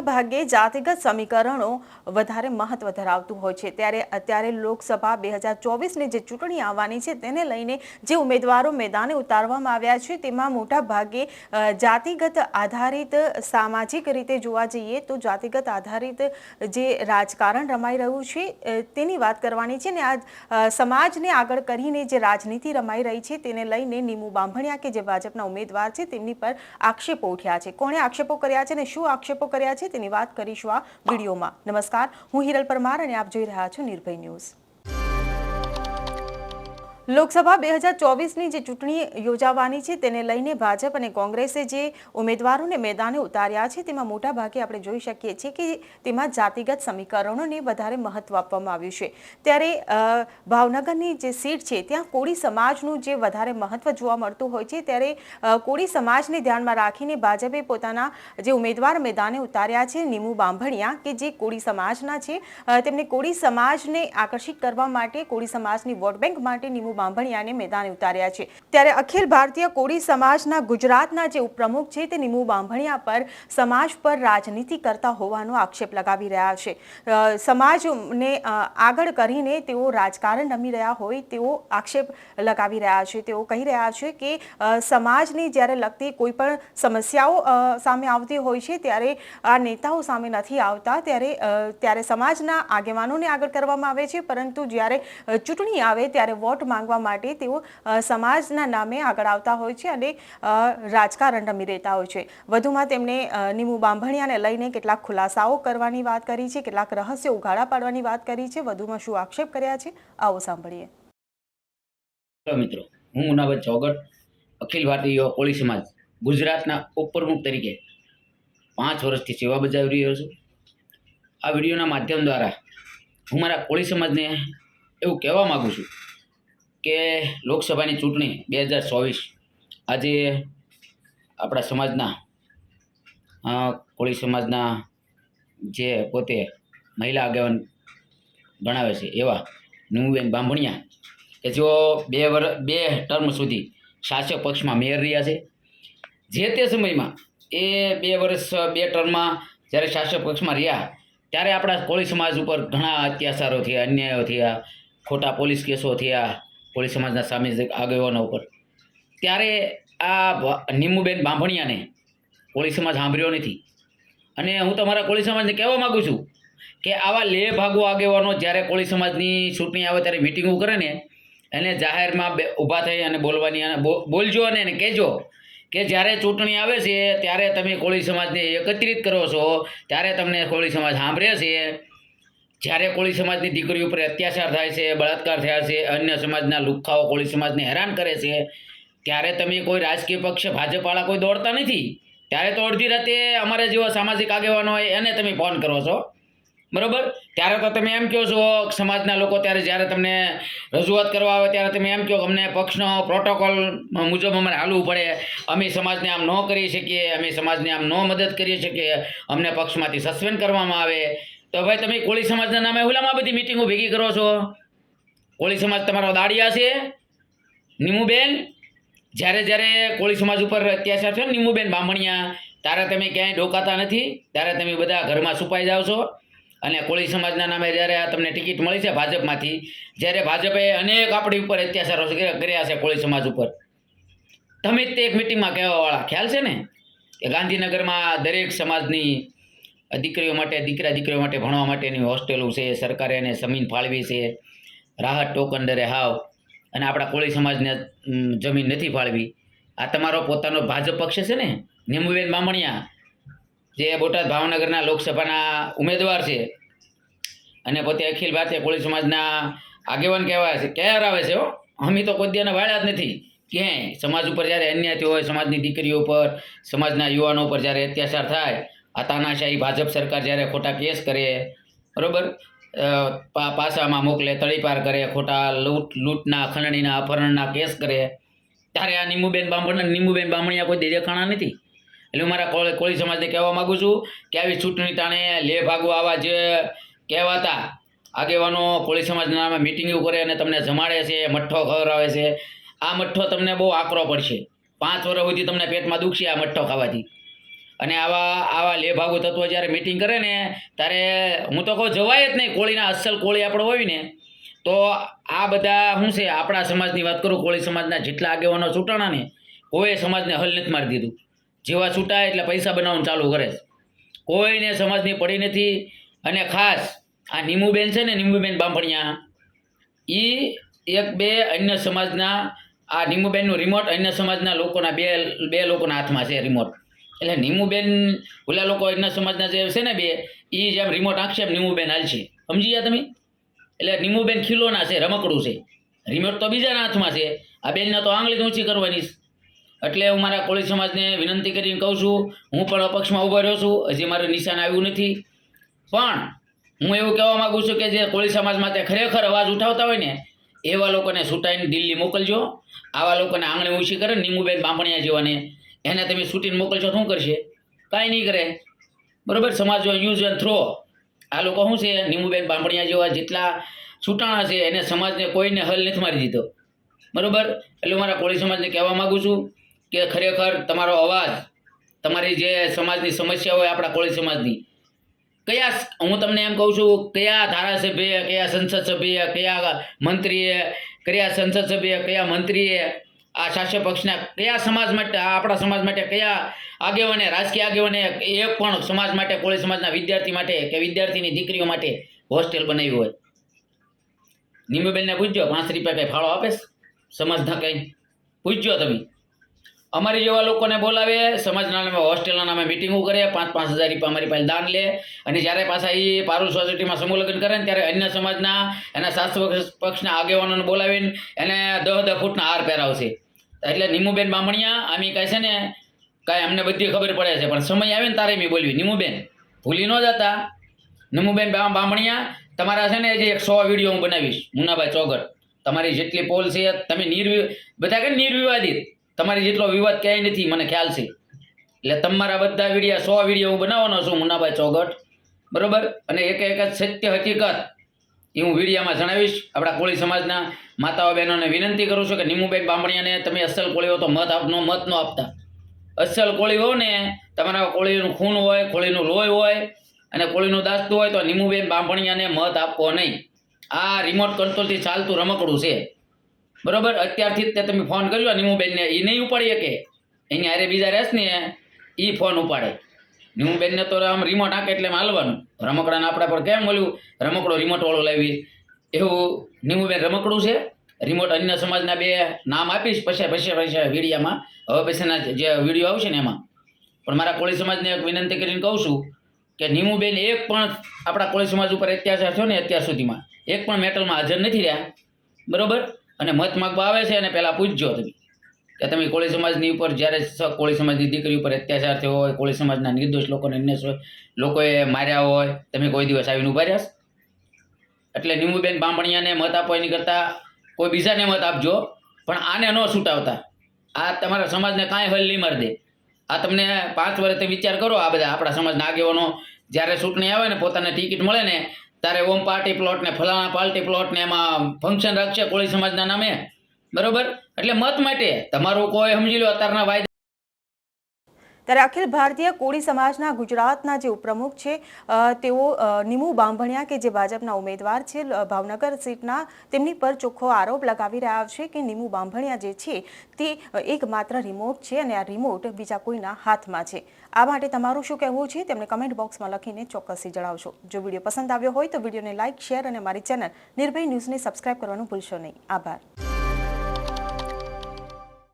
ભાગે જાતિગત સમીકરણો વધારે મહત્વ ધરાવતું હોય છે. ત્યારે અત્યારે લોકસભા બે હજાર ચોવીસની જે ચૂંટણી આવવાની છે, તેને લઈને જે ઉમેદવારો મેદાને ઉતારવામાં આવ્યા છે, તેમાં મોટા ભાગે જાતિગત આધારિત સામાજિક રીતે જોવા જઈએ તો જાતિગત આધારિત જે રાજકારણ રમાઈ રહ્યું છે તેની વાત કરવાની છે ને આ સમાજને આગળ કરીને જે રાજનીતિ રમાઈ રહી છે, તેને લઈને નીમુ બાંભણિયા કે જે ભાજપના ઉમેદવાર છે, તેમની પર આક્ષેપો ઉઠ્યા છે. કોણે આક્ષેપો કર્યા છે ને શું આક્ષેપો કર્યા છે? તેની વાત કરીશું આ વિડીયોમાં. નમસ્કાર, હું હિરલ પરમાર અને આપ જોઈ રહ્યા છો નિર્ભય ન્યૂઝ. લોકસભા બે હજાર ચોવીસની જે ચૂંટણી યોજાવાની છે, તેને લઈને ભાજપ અને કોંગ્રેસે જે ઉમેદવારોને મેદાને ઉતાર્યા છે, તેમાં મોટા ભાગે આપણે જોઈ શકીએ છીએ કે તેમાં જાતિગત સમીકરણોને વધારે મહત્વ આપવામાં આવ્યું છે. ત્યારે ભાવનગરની જે સીટ છે, ત્યાં કોળી સમાજનું જે વધારે મહત્વ જોવા મળતું હોય છે, ત્યારે કોળી સમાજને ધ્યાનમાં રાખીને ભાજપે પોતાના જે ઉમેદવાર મેદાને ઉતાર્યા છે, નીમુ બાંભણિયા કે જે કોળી સમાજના છે. તેમને કોળી સમાજને આકર્ષિત કરવા માટે, કોળી સમાજની વોટ બેંક માટે નીમુ બાંભણિયાને મેદાને ઉતાર્યા છે. ત્યારે અખિલ ભારતીય કોળી સમાજના ગુજરાતના જે ઉપપ્રમુખ છે તે નિમુ બાંભણિયા પર સમાજ પર રાજનીતિ કરતા હોવાનો આક્ષેપ લગાવી રહ્યા છે. સમાજને આગળ કરીને તેઓ રાજકારણ રમી રહ્યા હોય તેવો આક્ષેપ લગાવી રહ્યા છે. તેઓ કહી રહ્યા છે કે સમાજની જ્યારે લગતી કોઈ પણ સમસ્યાઓ સામે આવતી હોય છે ત્યારે આ નેતાઓ સામે નથી આવતા. ત્યારે ત્યારે સમાજના આગેવાનોને આગળ કરવામાં આવે છે. પરંતુ જ્યારે ચૂંટણી આવે ત્યારે વોટ માંગવા માટે તેઓ સમાજના નામે આગળ આવતા હોય છે અને રાજકારણ રમી રહેતા હોય છે. વધુમાં તેમણે નીમુ બાંભણિયાને લઈને કેટલાક ખુલાસાઓ કરવાની વાત કરી છે, કેટલાક રહસ્યો ઉઘાડા પાડવાની વાત કરી છે. વધુમાં શું આક્ષેપ કર્યા છે? આવો સાંભળીએ. મિત્રો, હું ઉનાવત ચોગટ, અખિલ ભારતીય કોળી સમાજ, ગુજરાતના ઉપપ્રમુખ તરીકે પાંચ વર્ષથી સેવા બજાવી રહ્યો છું. આ વિડીયોના માધ્યમ દ્વારા હું મારા કોળી સમાજને એવું કહેવા માગું છું કે લોકસભાની ચૂંટણી બે હજાર ચોવીસ આજે આપણા સમાજના કોળી સમાજના જે પોતે મહિલા આગેવાન ગણાવે છે એવા નુબેન બાંભણિયા કે જેઓ બે વર, બે ટર્મ સુધી શાસક પક્ષમાં મેયર રહ્યા છે. જે તે સમયમાં એ બે વર્ષ, બે ટર્મમાં જ્યારે શાસક પક્ષમાં રહ્યા, ત્યારે આપણા કોળી સમાજ ઉપર ઘણા અત્યાચારો થયા, અન્યાયો થયા, ખોટા પોલીસ કેસો થયા કોળી સમાજના સામે આગેવાનો ઉપર. ત્યારે આ નીમુબેન બાંભણિયાને કોળી સમાજ સાંભળ્યો નથી. અને હું તમારા કોળી સમાજને કહેવા માગું છું કે આવા લે ભાગો આગેવાનો જ્યારે કોળી સમાજની ચૂંટણી આવે ત્યારે મિટિંગો કરે ને, એને જાહેરમાં બે, ઊભા થઈ અને બોલવાની અને બોલજો અને એને કહેજો કે જ્યારે ચૂંટણી આવે છે ત્યારે તમે કોળી સમાજને એકત્રિત કરો છો, ત્યારે તમને કોળી સમાજ સાંભળે છે. જ્યારે કોળી સમાજની દીકરીઓ ઉપર અત્યાચાર થાય છે, બળાત્કાર થયા છે, અન્ય સમાજના લુખ્ખાઓ કોળી સમાજને હેરાન કરે છે, ત્યારે તમે કોઈ રાજકીય પક્ષ, ભાજપવાળા કોઈ દોડતા નથી? ત્યારે તો અડધી રાતે અમારા જેવા સામાજિક આગેવાનો હોય, એને તમે ફોન કરો છો. બરોબર? ત્યારે તો તમે એમ કહો છો સમાજના લોકો ત્યારે જ્યારે તમને રજૂઆત કરવા આવે ત્યારે તમે એમ કહો કે અમને પક્ષનો પ્રોટોકોલ મુજબ અમારે હાલવું પડે. અમે સમાજને આમ ન કરી શકીએ, અમે સમાજને આમ ન મદદ કરી શકીએ. અમને પક્ષમાંથી સસ્પેન્ડ કરવામાં આવે. તો ભાઈ તમે કોળી સમાજના નામે હુલામાં બધી મિટિંગો ભેગી કરો છો? કોળી સમાજ તમારો દાડિયા છે. નીમુબેન, જ્યારે જ્યારે કોળી સમાજ ઉપર અત્યાચાર થયો નીમુબેન બામણિયા ત્યારે તમે ક્યાંય ડોકાતા નથી ત્યારે તમે બધા ઘરમાં છુપાઈ જાઓ છો. અને કોળી સમાજના નામે જ્યારે આ તમને ટિકિટ મળી છે ભાજપમાંથી, જ્યારે ભાજપે અનેક આપણી ઉપર અત્યાચારો કર્યા છે કોળી સમાજ ઉપર. તમે તે એક મિટિંગમાં કહેવાવાળા. ખ્યાલ છે ને? કે ગાંધીનગરમાં દરેક સમાજની દીકરીઓ માટે, દીકરા દીકરીઓ માટે ભણવા માટેની હોસ્ટેલો છે, સરકારે એને જમીન ફાળવી છે, રાહત ટોકન દરે હાવ, અને આપણા કોળી સમાજને જમીન નથી ફાળવી. આ તમારો પોતાનો ભાજપ પક્ષ છે ને, નિમુબેન બામણિયા, જે બોટાદ ભાવનગરના લોકસભાના ઉમેદવાર છે, અને પોતે અખિલ ભારતીય કોળી સમાજના આગેવાન કહેવાય છે ક્યારે આવે છે, હો. અમે તો કોદ્યાને વાળ્યા જ નથી. ક્યાંય? સમાજ ઉપર જ્યારે અન્યાય હોય, સમાજની દીકરીઓ ઉપર, સમાજના યુવાનો ઉપર જ્યારે અત્યાચાર થાય આ તાનાશાહી ભાજપ સરકાર જ્યારે ખોટા કેસ કરે, બરાબર? પાસામાં મોકલે તળીપાર કરે, ખોટા લૂંટ, લૂંટના, ખંડણીના, અપહરણના કેસ કરે, ત્યારે આ નીમુબેન બામણ, નીમુબેન બામણિયા કોઈ દેખાણા નથી? એટલે હું મારા કોળી સમાજને કહેવા માગું છું કે આવી ચૂંટણી તાણે લે ભાગો આવા જે કહેવાતા આગેવાનો કોળી સમાજના નામે મિટિંગો કરે અને તમને જમાડે છે, મઠ્ઠો ખવડાવે છે. આ મઠ્ઠો તમને બહુ આકરો પડશે. પાંચ વર્ષ સુધી તમને પેટમાં દુખશે આ મઠ્ઠો ખાવાથી. અને આવા આવા લેભાગુ તત્વો જ્યારે મિટિંગ કરે ને, ત્યારે હું તો કહું જવાય જ નહીં કોળીના, અસલ કોળી આપણો હોય ને, તો આ બધા શું છે, આપણા સમાજની વાત કરું, કોળી સમાજના જેટલા આગેવાનો છૂટાણા ને કોઈ સમાજને હલ નથી મારી દીધું. જેવા છૂટાય એટલે પૈસા બનાવવાનું ચાલુ કરે કોઈને સમાજની પડી નથી અને ખાસ આ નીમુબેન છે ને, નીમુબેન બાંભણિયા એ એક બે અન્ય સમાજના, આ નીમુબેનનું રિમોટ અન્ય સમાજના લોકોના બે બે લોકોના હાથમાં છે રિમોટ એટલે નીમુબેન, ઓલા લોકો અન્ય સમાજના જે છે ને બે એ જેમ રિમોટ આંખશે નીમુબેન હાલશે. સમજી ગયા તમે? એટલે નીમુબેન ખીલોના છે, રમકડું છે. રિમોટ તો બીજાના હાથમાં છે. આ બેનને તો આંગળી તો ઊંચી કરવાની એટલે હું મારા કોળી સમાજને વિનંતી કરીને કહું છું, હું પણ અપક્ષમાં ઊભો રહ્યો છું, હજી મારું નિશાન આવ્યું નથી. પણ હું એવું કહેવા માગું છું કે જે કોળી સમાજમાં તે ખરેખર અવાજ ઉઠાવતા હોય ને, એવા લોકોને છૂટાઈને દિલ્હી મોકલજો. આવા લોકોને આંગળી ઊંચી કરે, નીમુબેન બાંભણિયા જેવાને. એને તમે છૂટીને મોકલશો શું કરશે? કાંઈ નહીં કરે. બરોબર? સમાજ યુઝ એન્ડ થ્રો આ લોકો શું છે? નીમુબેન બાંભણિયા જેવા જેટલા છૂટાણા છે, એને સમાજને કોઈને હલ નથી મારી દીધો. બરોબર? એટલે મારા કોળી સમાજને કહેવા માગું છું કે ખરેખર તમારો અવાજ, તમારી જે સમાજની સમસ્યા હોય આપણા કોળી સમાજની, કયા હું તમને એમ કહું છું, કયા ધારાસભ્ય, કયા સંસદ સભ્ય, કયા મંત્રીએ, કયા સંસદ સભ્ય, કયા મંત્રીએ આ શાસક પક્ષના કયા સમાજ માટે આપણા સમાજ માટે કયા આગેવાને, રાજકીય આગેવાને એક પણ સમાજ માટે, કોળી સમાજના વિદ્યાર્થી માટે કે વિદ્યાર્થીની દીકરીઓ માટે હોસ્ટેલ બનાવી હોય? નીમુબેનને પૂછજો, પાંચ રૂપિયા કંઈ ફાળો આપે સમાજના કંઈ? પૂછજો તમે. અમારી જેવા લોકોને બોલાવે, સમાજના નામે, હોસ્ટેલના નામે મિટિંગો કરે, પાંચ પાંચ હજાર રૂપિયા અમારી પાસે દાન લે. અને જ્યારે પાછા એ પારુલ સોસાયટીમાં સમૂહ લગ્ન કરે ને, ત્યારે અન્ય સમાજના એના શાસ્ત્ર પક્ષના આગેવાનોને બોલાવીને એને દહ દહ ફૂટના હાર પહેરાવશે. એટલે નીમુબેન બામણિયા, આમી કાંઈ છે ને, કાંઈ અમને બધી ખબર પડે છે. પણ સમય આવે ને તારે મેં બોલવી નીમુબેન, ભૂલી ન જતા. નીમુબેન બામણિયા, તમારા છે ને જે એક સો વીડિયો હું બનાવીશ, મુનાભાઈ ચોગટ તમારી જેટલી પોલ છે, તમે નિર્વિ બધા કે નિર્વિવાદિત. તમારી જેટલો વિવાદ ક્યાંય નથી, મને ખ્યાલ છે. એટલે તમારા બધા વિડીયા, સો વીડિયો હું બનાવવાનો છું, મુનાભાઈ ચોગટ બરોબર? અને એક એક જ સત્ય હકીકત. એ હું વિડીયામાં જણાવીશ. આપણા કોળી સમાજના માતાઓ બહેનોને વિનંતી કરું છું કે નીમુબેન બામણિયાને તમે અસલ કોળી હો તો મત આપનો મત ન આપતા. અસલ કોળી હો ને તમારા કોળીનું ખૂન હોય, કોળીનું લોહી હોય અને કોળીનું દાસ્તું હોય તો નીમુબેન બામણિયાને મત આપવો નહીં. આ રિમોટ કંટ્રોલથી ચાલતું રમકડું છે. બરોબર? અત્યારથી જ તે તમે ફોન કર્યો, નીમુબેનને એ નહીં ઉપાડી શકે. એની હારે બીજા રહેશ ને એ ફોન ઉપાડે. નીમુબેનને તો આમ રિમોટ આંકે એટલે એમ હાલવાનું. રમકડાને આપણા પર કેમ મળ્યું રમકડો રિમોટ વાળો લાવી. એવું નીમુબેન રમકડું છે? રિમોટ અન્ય સમાજના બે નામ આપીશ, પછી પછી પછી વિડીયામાં. હવે પછીના જે વીડિયો આવશે ને એમાં. પણ મારા કોળી સમાજને એક વિનંતી કરીને કહું છું કે નીમુબેન એક પણ આપણા કોળી સમાજ ઉપર અત્યાચાર થયો ને અત્યાર સુધીમાં, એક પણ મેટલમાં હાજર નથી રહ્યા. બરોબર? અને મત માગવા આવે છે અને પહેલાં પૂછજો તમે. કે તમે કોળી સમાજની ઉપર જ્યારે કોળી સમાજની દીકરી ઉપર અત્યાચાર થયો હોય, કોળી સમાજના નિર્દોષ લોકોને અન્ય સો- લોકોએ માર્યા હોય, તમે કોઈ દિવસ આવીને ઊભા રહ્યા એટલે નિમુબેન બામણિયાને મત આપો એની કરતાં કોઈ બીજાને મત આપજો, પણ આને ન છૂટાવતા. આ તમારા સમાજને કાંઈ હલ નહીં મારી દે. આ તમને પાંચ વર્ષથી વિચાર કરો, આ બધા આપણા સમાજના આગેવાનો જ્યારે ચૂંટણી આવે ને, પોતાને ટિકિટ મળે ને, ત્યારે ઓમ પાર્ટી પ્લોટ ને ફલાણા પાર્ટી પ્લોટ ને એમાં ફંક્શન રાખશે કોળી સમાજના નામે. બરોબર? એટલે મત માટે તમારું કોઈ સમજી લો અત્યારના વાયદા. ત્યારે અખિલ ભારતીય કોળી સમાજના ગુજરાતના જે ઉપપ્રમુખ છે તેઓ નિમુ બાંભણિયા કે જે ભાજપના ઉમેદવાર છે ભાવનગર સીટના, તેમની પર ચોખ્ખો આરોપ લગાવી રહ્યા છે કે નિમુ બાંભણિયા જે છે, તે એકમાત્ર રિમોટ છે અને આ રિમોટ બીજા કોઈના હાથમાં છે. આ માટે તમારું શું કહેવું છે? તેમને કમેન્ટ બોક્સમાં લખીને ચોક્કસથી જણાવશો. જો વીડિયો પસંદ આવ્યો હોય તો વિડીયોને લાઇક શેર અને મારી ચેનલ નિર્ભય ન્યૂઝને સબસ્ક્રાઇબ કરવાનું ભૂલશો નહીં. આભાર.